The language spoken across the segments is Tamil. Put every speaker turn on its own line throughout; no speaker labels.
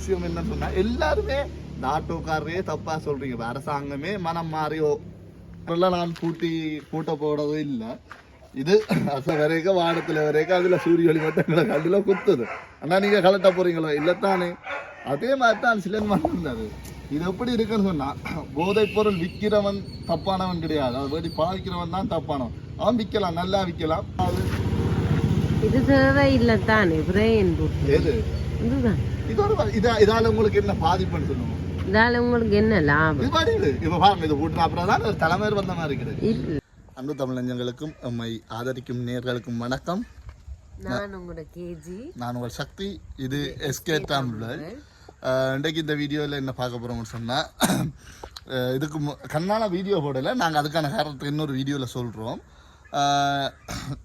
விஷயம் என்னன்னு சொன்னா எல்லாருமே இந்த ஆட்டோக்காரரே தப்பா சொல்றீங்க. இப்ப அரசாங்கமே மனம் மாறியோ இப்பெல்லாம் நான் பூட்டி பூட்ட போடவே இல்லை. இது அச வரைக்கும் வானத்துல வரைக்கும் அதுல சூரிய ஒளி மட்டும் எங்களை கண்டுல குத்துது. அண்ணா நீங்க கலட்ட போறீங்களோ? இல்லத்தானே. அதே மாதிரி தான் சிலன் இருந்தது இது எப்படி இருக்குன்னு சொன்னா போதைப் பொருள் விற்கிறவன் தப்பானவன் கிடையாது. அதை வேண்டி பாவிக்கிறவன் தான் தப்பானவன். அவன் விற்கலாம் நல்லா விற்கலாம் அது
இது தேவை இல்லை தானே பிரேன்
எது?
இதுதான்.
இது ஒரு வ- இதா இதால உங்களுக்கு என்ன பாதிப்புன்னு
இதால உங்களுக்கு என்ன லாபம்
இது மாதிரி இது இப்ப பாருங்க இது கூட்டின அப்புறம் தான் ஒரு தலைமையர் வந்த மாதிரி இருக்குது அன்பு தமிழஞ்சங்களுக்கும் நம்மை ஆதரிக்கும் நேர்களுக்கும் வணக்கம்
நான் உங்களோட கேஜி
நான் உங்கள் சக்தி இது எஸ்கே தமிழர் இன்றைக்கு இந்த வீடியோவில் என்ன பார்க்க போகிறோம்னு சொன்னால் இதுக்கு மு- கண்ணால வீடியோ போடலை நாங்கள் அதுக்கான காரணத்தை இன்னொரு வீடியோவில் சொல்கிறோம்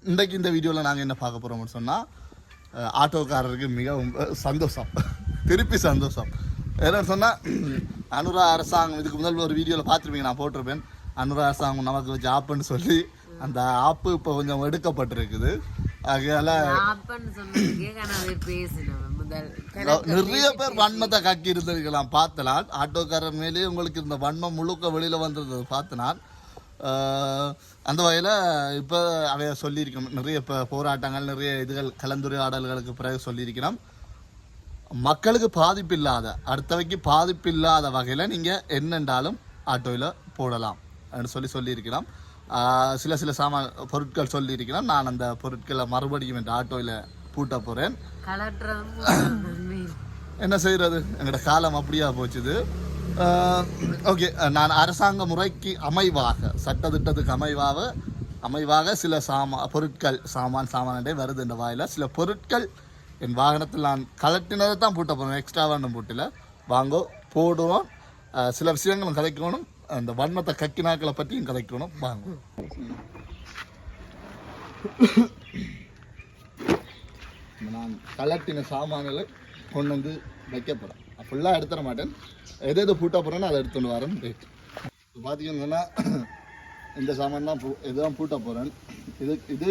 இன்றைக்கு இந்த வீடியோவில் நாங்கள் என்ன பார்க்க போகிறோம்னு சொன்னால் ஆட்டோக்காரருக்கு மிகவும் சந்தோஷம் திருப்பி சந்தோஷம். என்னன்னு சொன்னால் அனுரா அரசாங்கம் இதுக்கு முதல் ஒரு வீடியோவில் பார்த்துருப்பீங்க நான் போட்டிருப்பேன். அனுரா அரசாங்கம் நமக்கு வச்சு ஆப்புன்னு சொல்லி அந்த ஆப்பு இப்போ கொஞ்சம் எடுக்கப்பட்டிருக்குது.
முதல்
நிறைய பேர் வன்மத்தை கக்கி இருந்திருக்கலாம் பார்த்தனால். ஆட்டோக்காரர் மேலேயே உங்களுக்கு இந்த வன்மம் முழுக்க வெளியில் வந்திருந்தது பார்த்தனால். அந்த வகையில் இப்போ அவைய சொல்லியிருக்கோம் நிறைய இப்போ போராட்டங்கள் நிறைய இதுகள் கலந்துரையாடல்களுக்கு பிறகு சொல்லியிருக்கிறோம். மக்களுக்கு பாதிப்பு இல்லாத அடுத்தவைக்கு பாதிப்பு இல்லாத வகையில் நீங்கள் என்னென்றாலும் ஆட்டோவில் போடலாம் சொல்லி சொல்லியிருக்கிறோம் ஆஹ் சில சில சாமான் பொருட்கள் சொல்லியிருக்கிறோம் நான் அந்த பொருட்களை மறுபடியும் இந்த ஆட்டோவில் பூட்ட போகிறேன் என்ன செய்யறது எங்களோட காலம் அப்படியா போச்சுது. ஓகே. நான் அரசாங்க முறைக்கு அமைவாக சட்டத்திட்டத்துக்கு அமைவாக அமைவாக சில சாமா பொருட்கள் சாமான் சாமானே வருது இந்த வாயில. சில பொருட்கள் என் வாகனத்தில் நான் கலட்டினதை தான் பூட்ட போகிறேன் எக்ஸ்ட்ரா வண்ணம் பூட்டில். வாங்கோ போடுவோம். சில விஷயங்களும் கதைக்கணும் அந்த வண்ணத்தை கக்கினாக்களை பற்றியும் கதைக்கணும் வாங்க. நான் கலட்டின சாமான்களை கொண்டு வந்து வைக்கப்படும் ஃபுல்லாக எடுத்துட மாட்டேன். எது எது பூட்ட போகிறேன்னு அதை எடுத்துகிட்டு வரேன். இப்போ பார்த்தீங்கன்னா இந்த சாமான் தான் பூ இதுதான் பூட்ட போகிறேன் இது இது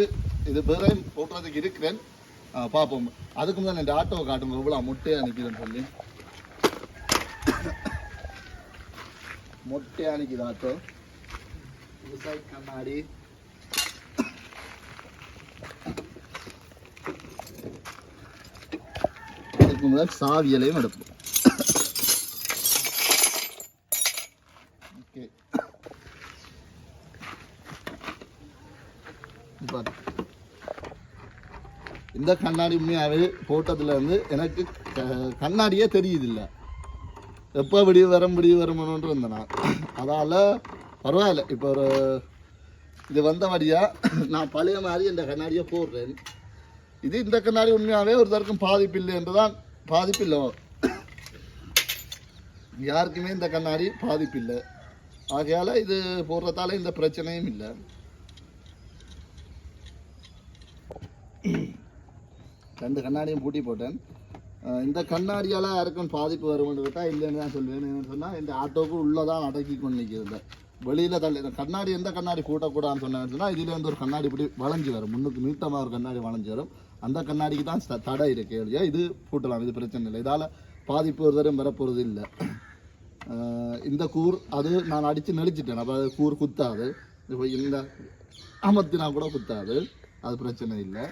இது பேரையும் போட்டுறதுக்கு இருக்கிறேன். பார்ப்போம் அதுக்கு முதல்ல இந்த ஆட்டோவை காட்டுங்க. எவ்வளோ முட்டையாக அனுப்பிதுன்னு சொல்லி. மொட்டையாக நிற்குது ஆட்டோ. விவசாய கண்ணாடி. அதுக்கு முன்னாடி சாவியலையும் எடுப்போம் ஓகே பாரு. இந்த கண்ணாடி உண்மையாகவே போட்டதுலேருந்து எனக்கு க- கண்ணாடியே தெரியுதில்ல. எப்போ விடிய வரும் விடிய வருமானு இருந்தேன் நான் அதால் பரவாயில்ல. இப்போ ஒரு இது வந்தபடியாக நான் பழைய மாதிரி இந்த கண்ணாடியை போடுறேன். இது இந்த கண்ணாடி உண்மையாகவே ஒருத்தருக்கும் பாதிப்பு இல்லை என்று தான் பாதிப்பு இல்லை. யாருக்குமே இந்த கண்ணாடி பாதிப்பு இல்லை. ஆகையால் இது போடுறதால இந்த பிரச்சனையும் இல்லை. ரெண்டு கண்ணாடியும் பூட்டி போட்டேன். இந்த கண்ணாடியால் யாருக்கும் பாதிப்பு வரும்னு கேட்டால் இல்லைன்னு தான் சொல்லுவேன் சொன்னால் இந்த ஆட்டோவுக்கு உள்ளே தான் அடக்கி கொண்டு நிற்கிறது வெளியில் தள்ளி கண்ணாடி எந்த கண்ணாடி கூட்டக்கூடாதுன்னு சொன்னேன்னு சொன்னால் இதில் வந்து ஒரு கண்ணாடி இப்படி வளைஞ்சி வரும். முன்னுக்கு நீட்டமாக ஒரு கண்ணாடி வளைஞ்சு வரும். அந்த கண்ணாடிக்கு தான் தடை இருக்கு. இல்லையா இது பூட்டலாம்? இது பிரச்சனை இல்லை. இதால் பாதிப்பு ஒரு தரம் வரப்போகிறது இல்லை இந்த கூர் அது நான் அடித்து நெளிச்சிட்டேன். அப்போ அது கூர் குத்தாது. இப்போ இந்த அமர்த்தினா கூட குத்தாது. அது பிரச்சனை இல்லை.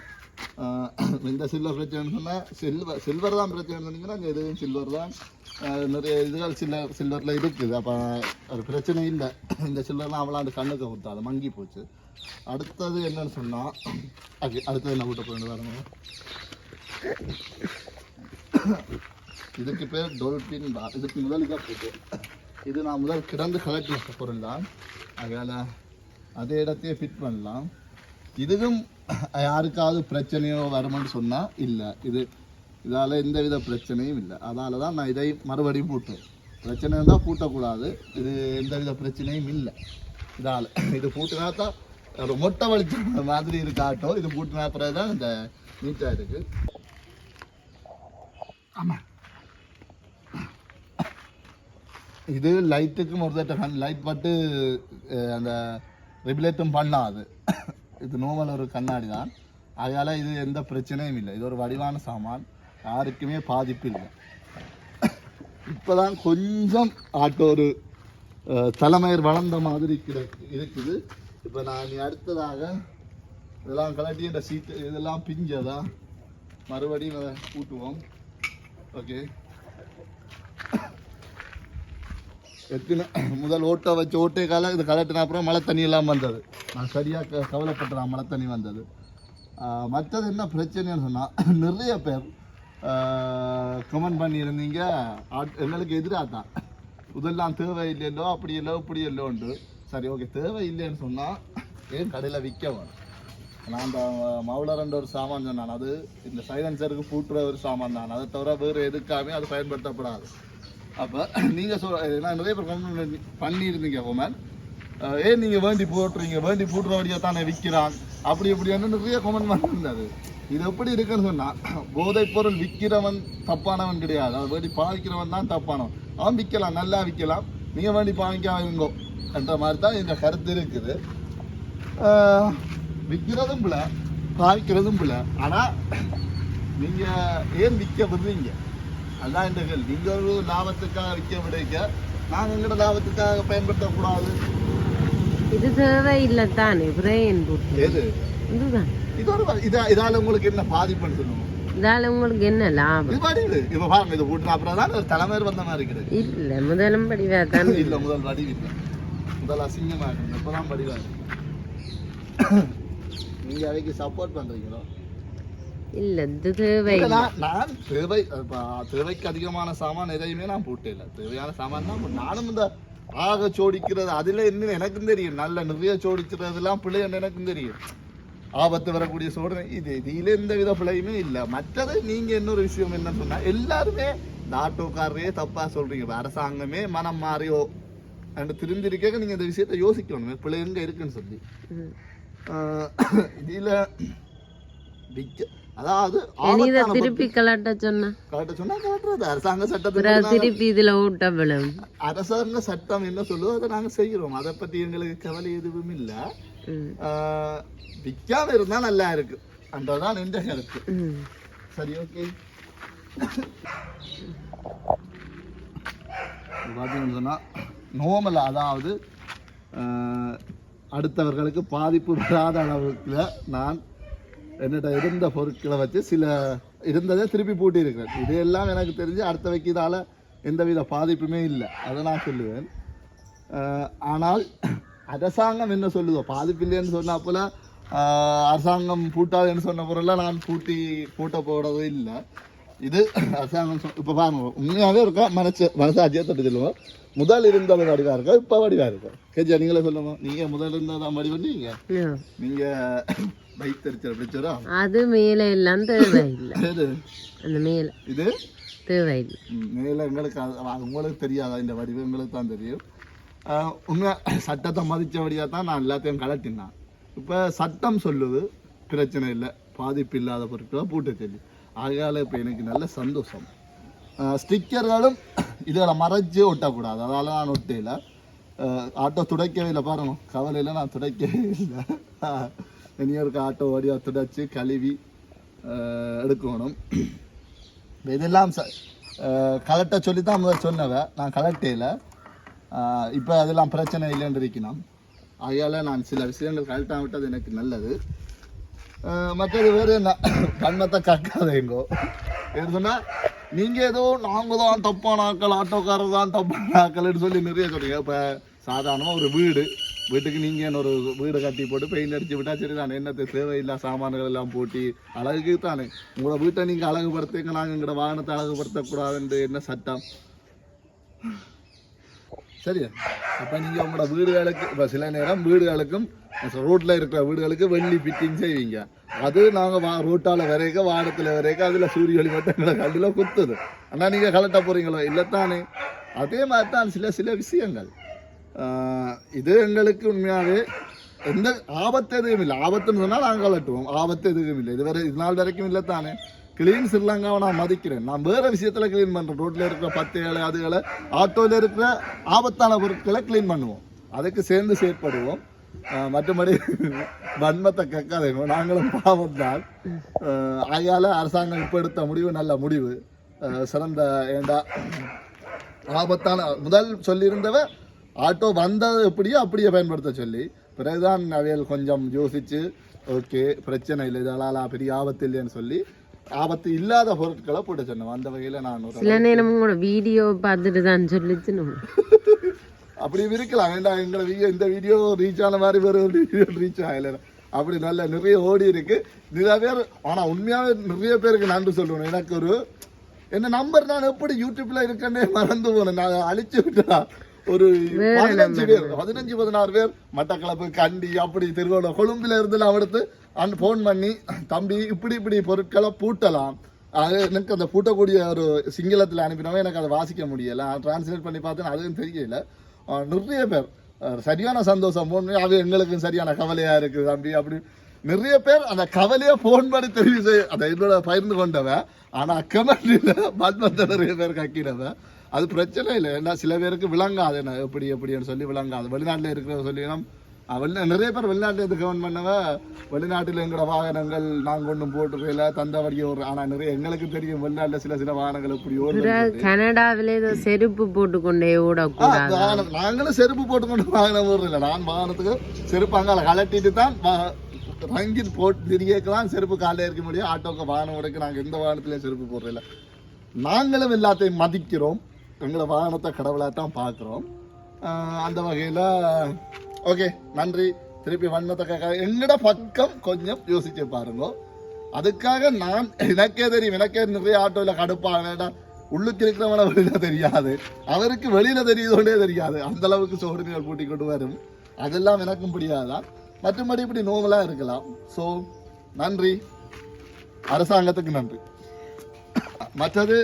இந்த சில்வர் பிரச்சனைன்னு சொன்னால் சில்வர் சில்வர் தான் பிரச்சனை சொன்னீங்கன்னா அங்கே எதுவும் சில்வர் தான். நிறைய இதுகள் சில்வர் சில்வரில் இருக்குது. அப்போ அது பிரச்சனை இல்லை. இந்த சில்வர்லாம் அவ்வளோ அந்த கண்ணுக்கு குத்தாது மங்கி போச்சு. அடுத்தது என்னன்னு சொன்னால் அது அடுத்தது என்ன கூட்ட போயிட்டு வரணும் இதுக்கு பேர் டொல்பின் பா இதுக்கு முதல் இதாக போட்டு இது நான் முதல் கிடந்து கலெக்ட் பொருள் தான் அதனால் அதே இடத்தையே ஃபிட் பண்ணலாம். இதுவும் யாருக்காவது பிரச்சனையோ வருமான்னு சொன்னால் இல்லை. இது இதால் எந்த வித பிரச்சனையும் இல்லை. அதால தான் நான் இதை மறுபடியும் பூட்டேன் பிரச்சனை இருந்தால் பூட்டக்கூடாது. இது எந்த வித பிரச்சனையும் இல்லை. இதால். இது பூட்டினா தான் ஒரு மொட்டை வலிச்ச மாதிரி இருக்காட்டும் இது பூட்டினா பிறகு தான் இந்த நீட்டாக இருக்குது ஆமாம் இது லைட்டுக்கும் ஒரு தட்ட லைட் பட்டு அந்த ரெகுலேட்டும் பண்ணாது. இது நோமல் ஒரு கண்ணாடி தான் அதனால் இது எந்த பிரச்சனையும் இல்லை. இது ஒரு வடிவான சாமான். யாருக்குமே பாதிப்பு இல்லை. இப்போதான் கொஞ்சம் ஆட்டோ ஒரு தலைமையர் வளர்ந்த மாதிரி கிட- இருக்குது. இப்போ நான் நீ அடுத்ததாக இதெல்லாம் கலட்டி இந்த சீட்டு இதெல்லாம் பிஞ்சதா மறுபடியும் கூட்டுவோம் ஓகே எத்தனை முதல் ஓட்டை வச்சு ஓட்டே கால இது கலட்டின அப்புறம் மழை தண்ணி எல்லாம் வந்தது. நான் சரியாக க கவலைப்பட்டேன் மழை தண்ணி வந்தது. மற்றது என்ன பிரச்சனைன்னு சொன்னால் நிறைய பேர் கமெண்ட் பண்ணியிருந்தீங்க. எங்களுக்கு எதிராக தான். இதெல்லாம் தேவை இல்லையோ அப்படி இல்லை இப்படி இல்லைன்ட்டு சரி ஓகே தேவை இல்லைன்னு சொன்னால் ஏன் கடையில் விற்க வேணும்? நான் அந்த மவுளரண்ட ஒரு சாமான் சொன்னான். அது இந்த சைலன்சருக்கு பூட்டுற ஒரு சாமான் தான். அதை தவிர வேறு எதுக்காமே அது பயன்படுத்தப்படாது. அப்போ நீங்கள் சொல் நான் நிறைய பேர் கமெண்ட் பண்ணியிருந்தீங்க உமன் ஏன் நீங்கள் வேண்டி போட்டுறீங்க? வேண்டி போட்டுற வழியாக தானே விற்கிறான் அப்படி இப்படின்னு நிறைய கமெண்ட் பண்ணியிருந்தாரு இது எப்படி இருக்குன்னு சொன்னால் போதைப் பொருள் விற்கிறவன் தப்பானவன் கிடையாது. அதை வேண்டி பாதிக்கிறவன் தான் தப்பானவன். அவன் விற்கலாம் நல்லா விற்கலாம் நீங்கள் வேண்டி பாவிக்காம இருங்கோ என்ற மாதிரி தான் இந்த கருத்து இருக்குது. விற்கிறதும் பிள்ளை பாதிக்கிறதும் பிள்ளை ஆனால் நீங்கள் ஏன் விற்க விடுறீங்க? அதான் கேள்வி. நீங்கள் ஒரு லாபத்துக்காக விற்க விடுங்க. நாங்கள் எங்களோட லாபத்துக்காக பயன்படுத்தக்கூடாது?
இது தேவையில்லை தானே புட்டு
எது?
இதுதான்.
இது ஒரு வ- இதா இதால உங்களுக்கு என்ன பாதிப்புன்னு சொல்லுவோம்
இதால உங்களுக்கு என்ன லாபம்?
இது வடிவு. இப்ப பாருங்க இது கூட்டின அப்புறம் தான் ஒரு தலைமையர் வந்த மாதிரி இருக்குது
இல்ல முதலும் படிவா தான்.
இல்ல முதல் வடிவு இல்லை. முதல் அசிங்கமா இருக்கு. இப்பதான் வடிவா இருக்கு. நீங்க அவைக்கு சப்போர்ட் பண்றீங்களோ?
இல்ல இது தேவை
நான் தேவை தேவைக்கு அதிகமான சாமான் எதையுமே நான் போட்டே இல்லை தேவையான சாமான் தான். நானும் இந்த ஆக சோடிக்கிறது அதுல என்ன எனக்கும் தெரியும். நல்ல நிறைய சோடிக்கிறதெல்லாம் பிள்ளைன்னு எனக்கும் தெரியும். ஆபத்து வரக்கூடிய சோதனை இது இதுல எந்த வித பிள்ளையுமே இல்லை. மற்றது நீங்க இன்னொரு விஷயம் என்ன சொன்னா எல்லாருமே இந்த தப்பா சொல்றீங்க. அரசாங்கமே மனம் மாறியோ அண்ட் திருந்திருக்க நீங்க இந்த விஷயத்தை யோசிக்கணும். பிள்ளை எங்க இருக்குன்னு சொல்லி. இதுல விக்க அதாவது
இனி இதை
ஆபத்தான
திருப்பி கலட்ட சொன்னா?
கரெக்டா சொன்னா கரெக்டாக அரசாங்க சட்டத்துக்கு
திருப்பி இதுல ஊட்ட விழும்.
அரசாங்க சட்டம் என்ன சொல்லுதோ அதை நாங்க செய்கிறோம். அதை பத்தி எங்களுக்கு கவலை எதுவும் இல்ல. விற்காம இருந்தா நல்லா இருக்கு. அன்றதான் எந்த கருத்து. சரி ஓகே. பார்த்தீங்கன்னு சொன்னா நோமல் அதாவது அடுத்தவர்களுக்கு பாதிப்பு வராத அளவுக்கு நான் என்னிட்ட இருந்த பொருட்களை வச்சு சில இருந்ததை திருப்பி பூட்டி இருக்கிறேன் இது எல்லாம் எனக்கு தெரிஞ்சு அடுத்த வைக்கிறதால எந்தவித பாதிப்புமே இல்லை. அதை நான் சொல்லுவேன். ஆனால் அரசாங்கம் என்ன சொல்லுதோ பாதிப்பு இல்லைன்னு சொன்ன போல அரசாங்கம் பூட்டாதுன்னு சொன்ன பொருளெல்லாம் நான் பூட்டி பூட்ட போடுறது இல்லை. இது அரசாங்கம் இப்போ பாருங்க உண்மையாகவே இருக்கா? மனசு மனசாட்சியாக தட்டு சொல்லுவோம். முதல் இருந்தது வடிவா இருக்கா? இப்ப வடிவா இருக்கா? கேஜா நீங்களே சொல்லுங்க நீங்க முதல் இருந்ததான் வடிவா நீங்க. நீங்க வைத்தறிச்சல் பிடிச்சதா
அது மேல எல்லாம் தேவையில்லை. அந்த மேல.
இது?
தேவையில்லை.
மேல எங்களுக்கு உங்களுக்கு தெரியாதா? இந்த வடிவு எங்களுக்கு தான் தெரியும். உண்மை சட்டத்தை மதிச்சபடியாக தான் நான் எல்லாத்தையும் கலட்டினேன் இப்போ சட்டம் சொல்லுது பிரச்சனை இல்லை. பாதிப்பு இல்லாத பொருட்களை பூட்ட சொல்லி. ஆகையால இப்போ எனக்கு நல்ல சந்தோஷம். ஸ்டிக்கர்களும் இதில் மறைச்சு ஒட்டக்கூடாது. அதனால் நான் ஒட்டையில் ஆட்டோ துடைக்கவே இல்லை. பாருங்க கவலையில் நான் துடைக்கவே இல்லை. இனி இருக்க ஆட்டோ வடிவா துடைச்சி கழுவி எடுக்கணும். இதெல்லாம் ச கலெக்ட சொல்லி தான் முதல் சொன்னவ. நான் கலட்டையில் இப்போ அதெல்லாம் பிரச்சனை இல்லைன்னு இருக்கணும். ஆகையால் நான் சில விஷயங்கள் கலட்டாக விட்டது எனக்கு நல்லது. மற்றது வேறு என்ன? கண்ணத்தை கக்காதேங்கோ எதுனா நீங்கள் ஏதோ நாங்கள் தான் தப்பான ஆக்கள் ஆட்டோக்காரர் தான் தப்பான ஆக்கள்னு சொல்லி நிறைய சொல்றீங்க. இப்போ சாதாரணமாக ஒரு வீடு வீட்டுக்கு நீங்கள் ஒரு வீடு கட்டி போட்டு பெயிண்ட் அடிச்சு விட்டா சரி நான் என்னத்தை தேவையில்லா சாமான்கள் எல்லாம் போட்டி அழகுக்கு தானே. உங்களோட வீட்டை நீங்கள் அழகுபடுத்துங்க நாங்கள் எங்களோட வாகனத்தை அழகுபடுத்தக்கூடாதுன்ட்டு என்ன சட்டம்? சரியா அப்போ நீங்கள் உங்களோட வீடுகளுக்கு இப்போ சில நேரம் வீடுகளுக்கும் ரோட்டில் இருக்கிற வீடுகளுக்கு வெள்ளி பிட்டிங் செய்வீங்க அது நாங்கள் வா ரோட்டால் வரைக்க வானத்தில் வரைக்க அதில் சூரிய ஒளி மட்டும் எங்களை கல்லில் குத்துது ஆனால் நீங்கள் கலட்ட போகிறீங்களோ இல்லைத்தானே அதே மாதிரி தான் சில சில விஷயங்கள் இது எங்களுக்கு உண்மையாகவே எந்த ஆபத்து எதுவும் இல்லை ஆபத்துன்னு சொன்னால் நாங்கள் கலட்டுவோம் ஆபத்து எதுவும் இல்லை இதுவரை இது நாள் வரைக்கும் இல்லை தானே கிளீன் ஸ்ரீலங்காவை நான் மதிக்கிறேன். நான் வேற விஷயத்துல க்ளீன் பண்றேன். ரோட்ல இருக்கிற பத்து ஏழை அதுகளை ஆட்டோல இருக்கிற ஆபத்தான பொருட்களை க்ளீன் பண்ணுவோம். அதுக்கு சேர்ந்து செயற்படுவோம். மற்றபடி வன்மத்தை கேட்காதீங்க நாங்களும் பாவம் தான் ஆகையால அரசாங்கம் இப்போ எடுத்த முடிவு நல்ல முடிவு. சிறந்த ஏண்டா ஆபத்தான முதல் சொல்லியிருந்தவ ஆட்டோ வந்தது எப்படியோ அப்படியே பயன்படுத்த சொல்லி பிறகுதான் அவையல் கொஞ்சம் யோசிச்சு ஓகே பிரச்சனை இல்லை இதெல்லாம் பெரிய ஆபத்து இல்லைன்னு சொல்லி ஆபத்து இல்லாத பொருட்களை போட்டு சொன்னோம். அந்த வகையில் நான்
சில நேரம் கூட வீடியோ பார்த்துட்டு தான் சொல்லிச்சு
அப்படி இருக்கலாம். ஏன்டா எங்களை வீடியோ இந்த வீடியோ ரீச் ஆன மாதிரி வேற ஒரு வீடியோ ரீச் ஆகல. அப்படி நல்ல நிறைய ஓடி இருக்கு. நிறைய பேர் ஆனா உண்மையாவே நிறைய பேருக்கு நன்றி சொல்லணும். எனக்கு ஒரு என்ன நம்பர் நான் எப்படி யூடியூப்ல இருக்கேன்னே மறந்து போனேன். நான் அழிச்சு விட்டா ஒரு பதினஞ்சு பேர் பதினஞ்சு பதினாறு பேர் மட்டக்களப்பு கண்டி அப்படி திருவள்ளூர் கொழும்புல இருந்து அவடுத்து அன் ஃபோன் பண்ணி தம்பி இப்படி இப்படி பொருட்களை பூட்டலாம். அது எனக்கு அந்த பூட்டக்கூடிய ஒரு சிங்களத்தில் அனுப்பினவன் எனக்கு அதை வாசிக்க முடியலை. டிரான்ஸ்லேட் பண்ணி பார்த்தேன் அதுவும் தெரியல. நிறைய பேர் சரியான சந்தோஷம் போன் அது எங்களுக்கும் சரியான கவலையாக இருக்குது தம்பி அப்படி. நிறைய பேர் அந்த கவலையை ஃபோன் பண்ணி தெரிவு செய்ய அதை என்னோட பகிர்ந்து கொண்டவன் ஆனால் கமெண்ட்ல மத்மத்த நிறைய பேர் கக்கினவன். அது பிரச்சனை இல்லை. ஏன்னா சில பேருக்கு விளங்காது என்ன எப்படி எப்படின்னு சொல்லி விளங்காது. வெளிநாட்டில் இருக்கிற சொல்லினா வெளிநா நிறைய பேர் வெளிநாட்டில் இருந்து கவர்ன் பண்ணவ? வெளிநாட்டில் எங்களோட வாகனங்கள் நாங்கள் ஒன்றும் போட்டுருக்கல தந்தவடிய ஒரு ஆனால் நிறைய எங்களுக்கு தெரியும் வெளிநாட்டில் சில சில வாகனங்கள் இப்படி ஓடுது
கனடாவில செருப்பு போட்டுக்கொண்டே ஓடக்கூடாது?
நாங்களும் செருப்பு போட்டுக்கொண்டு வாகனம் போடுறதில்ல நான் வாகனத்துக்கு செருப்பு அங்கால கலட்டிட்டு தான் ரங்கின் போட்டு திரியக்கலாம் செருப்பு காலையில் இருக்க முடியும் ஆட்டோக்கு வாகனம் உடைக்க நாங்கள் எந்த வாகனத்திலையும் செருப்பு போடுறதில்ல. நாங்களும் எல்லாத்தையும் மதிக்கிறோம். எங்களை வாகனத்தை கடவுளாக தான் பார்க்குறோம் அந்த வகையில் ஓகே நன்றி. திருப்பி வண்ணத்தக்க என்னோட பக்கம் கொஞ்சம் யோசிச்சு பாருங்க. அதுக்காக நான் எனக்கே தெரியும் எனக்கே நிறைய ஆட்டோவில் கடுப்பாக வேண்டாம். உள்ளுக்கு இருக்கிறவன வெளியில தெரியாது. அவருக்கு வெளியில தெரியுதோடே தெரியாது. அந்த அளவுக்கு சோதனைகள் கூட்டி கொண்டு வரும். அதெல்லாம் எனக்கும் பிடிக்காதான் மற்றபடி இப்படி நோவலாக இருக்கலாம். ஸோ நன்றி. அரசாங்கத்துக்கு நன்றி. மற்றது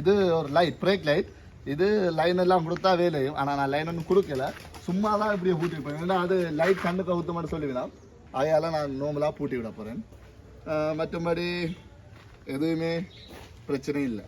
இது ஒரு லைட் பிரேக் லைட் இது லைன் எல்லாம் கொடுத்தா வேலையும். ஆனால் நான் லைன் ஒன்றும் கொடுக்கல. சும்மா தான் இப்படியே பூட்டி வைப்பேன். ஏன்னா அது லைட் கண்ணு கவுத்த மட்டும் சொல்லிவிடலாம். அதையால் நான் நோம்பலாக பூட்டி விட போகிறேன் மற்றபடி எதுவுமே பிரச்சனை இல்லை.